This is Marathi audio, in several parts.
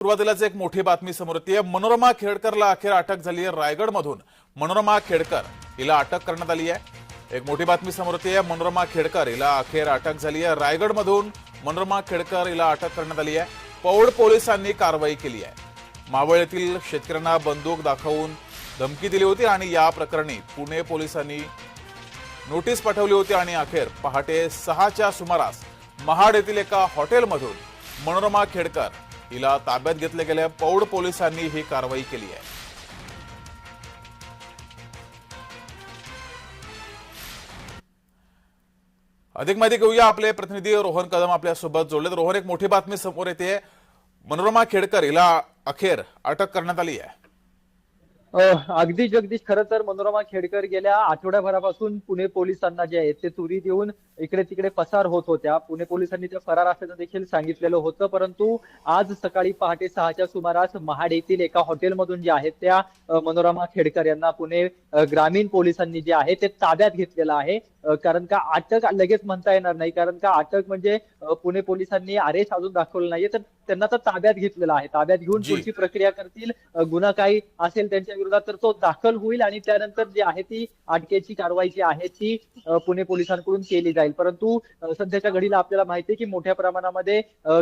सुरुवातीलाच एक मोठी बातमी समोर येते. मनोरमा खेडकरला अखेर अटक झाली आहे रायगडमधून. मनोरमा खेडकर हिला अटक करण्यात आली आहे एक मोठी बातमी समोर येते. मनोरमा खेडकर हिला अखेर अटक झाली आहे रायगडमधून. मनोरमा खेडकर हिला अटक करण्यात आली आहे पौड पोलिसांनी कारवाई केली आहे मावळ येथील शेतकऱ्यांना बंदूक दाखवून धमकी दिली होती आणि या प्रकरणी पुणे पोलिसांनी नोटीस पाठवली होती आणि अखेर पहाटे सहाच्या सुमारास महाड येथील एका हॉटेलमधून मनोरमा खेडकर हिला ताब्यात घेतल्या गेले. पौड पोलिसांनी ही कारवाई केली आहे. अधिक माहिती घेऊया आपले प्रतिनिधी रोहन कदम आपल्यासोबत जोडले जोडलेत. रोहन एक मोठी बातमी समोर येते मनोरमा खेडकर हिला अखेर अटक करण्यात आली आहे. अगदी जगदीश खरं तर मनोरमा खेडकर गेल्या आठवड्याभरापासून पुणे पोलिसांना जे आहेत ते तुरी देऊन इकडे तिकडे पसार होत होत्या. पुणे पोलिसांनी त्या फरार असल्याचं देखील सांगितलेलं होतं परंतु आज सकाळी पहाटे सहाच्या सुमारास महाड येथील एका हॉटेलमधून जे आहेत त्या मनोरमा खेडकर यांना पुणे ग्रामीण पोलिसांनी जे आहे ते ताब्यात घेतलेलं आहे. कारण का अटक लगेच म्हणता येणार नाही. कारण का अटक म्हणजे पुणे पोलिसांनी आरेश अजून दाखवलं नाहीये. तर त्यांना तर ताब्यात घेतलेलं आहे ताब्यात घेऊन. पुढची प्रक्रिया करतील गुन्हा काही असेल त्यांच्या विरोधात तर तो दाखल होईल आणि त्यानंतर जी आहे ती अटकेची कारवाई जी आहे ती पुणे पोलिसांकडून केली जाईल परंतु सध्याच्या घडीला आपल्याला माहिती आहे की मोठ्या प्रमाणामध्ये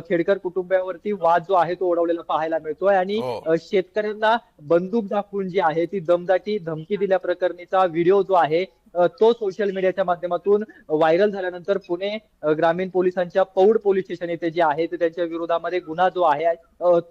खेडकर कुटुंबियावरती वाद जो आहे तो ओढवलेला पाहायला मिळतोय आणि हो. शेतकऱ्यांना बंदूक दाखवून जी आहे ती दमदाटी धमकी दिल्या प्रकरणीचा व्हिडिओ जो आहे तो सोशल मीडियाच्या माध्यमातून व्हायरल झाल्यानंतर पुणे ग्रामीण पोलिसांच्या पौड पोलीस स्टेशन येथे जे आहे ते त्यांच्या विरोधामध्ये गुन्हा जो आहे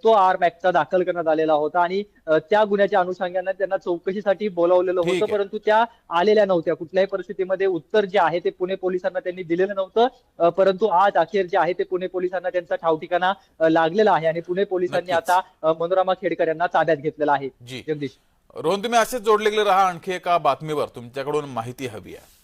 तो आर मॅक्सचा दाखल करण्यात आलेला होता. आणि त्या गुन्ह्याच्या अनुषंगाने त्यांना चौकशीसाठी बोलावलेलं होतं. परंतु त्या आलेल्या नव्हत्या. कुठल्याही परिस्थितीमध्ये उत्तर जे आहे ते पुणे पोलिसांना त्यांनी दिलेलं नव्हतं. परंतु आज अखेर जे आहे ते पुणे पोलिसांना त्यांचा ठावठिकाणा अ, लागलेला आहे. आणि पुणे पोलिसांनी. आता मनोरमा खेडकर यांना ताब्यात घेतलेला आहे. जगदीश. रोहन तुम्ही असेच जोडले गेले राहा आणखी एका बातमीवर. तुमच्याकडून माहिती हवी आहे.